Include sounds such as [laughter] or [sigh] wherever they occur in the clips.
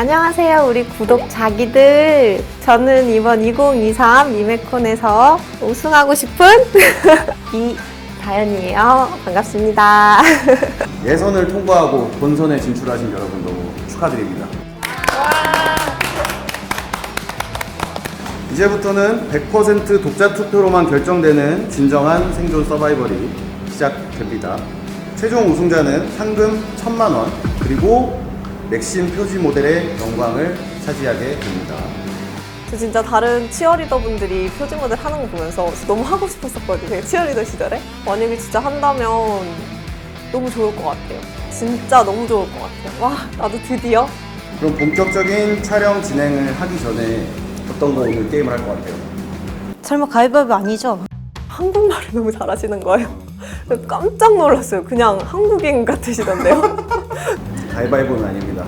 안녕하세요, 우리 구독 자기들. 저는 이번 2023 미메콘에서 우승하고 싶은 [laughs] 이다연이에요. 반갑습니다. [laughs] 예선을 통과하고 본선에 진출하신 여러분 너무 축하드립니다. 이제부터는 100% 독자 투표로만 결정되는 진정한 생존 서바이벌이 시작됩니다. 최종 우승자는 상금 1000만 원 그리고 맥심 표지 모델의 영광을 차지하게 됩니다. 저 진짜 다른 치어리더 분들이 표지 모델 하는 거 보면서 너무 하고 싶었었거든요. 치어리더 시절에. 만약에 진짜 한다면 너무 좋을 것 같아요. 진짜 너무 좋을 것 같아요. 와, 나도 드디어 그럼 본격적인 촬영 진행을 하기 전에 어떤 거 오늘 게임을 할 것 같아요? 설마 가위바위보 아니죠? 한국말을 [laughs] 너무 잘하시는 거예요. 깜짝 놀랐어요. 그냥 한국인 같으시던데요. [laughs] 가위바위보는 아닙니다.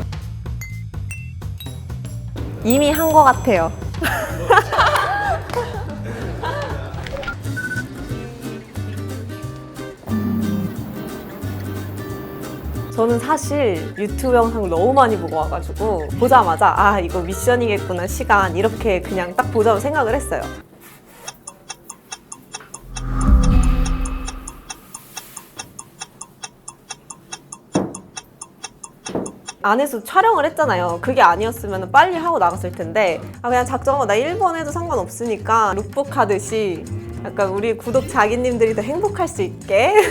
이미 한것 같아요. [laughs] 저는 사실 유튜브 영상을 너무 많이 보고 와가지고 보자마자 아 이거 미션이겠구나 시간 이렇게 그냥 딱 보자고 생각을 했어요. 안에서 촬영을 했잖아요. 그게 아니었으면 빨리 하고 나갔을 텐데 아 그냥 작정하고 나 1번 해도 상관없으니까 룩북 하듯이 약간 우리 구독 자기님들이 더 행복할 수 있게 [laughs]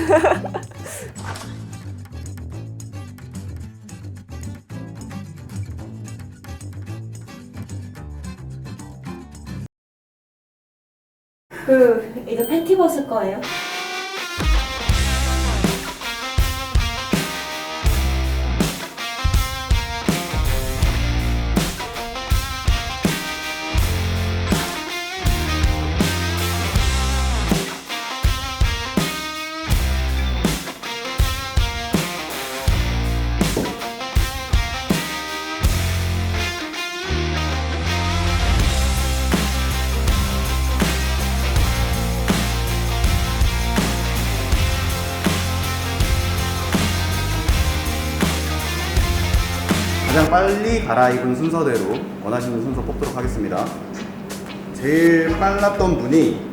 그 이제 팬티 벗을 거예요? 가장 빨리 갈아입은 순서대로 원하시는 순서 뽑도록 하겠습니다. 제일 빨랐던 분이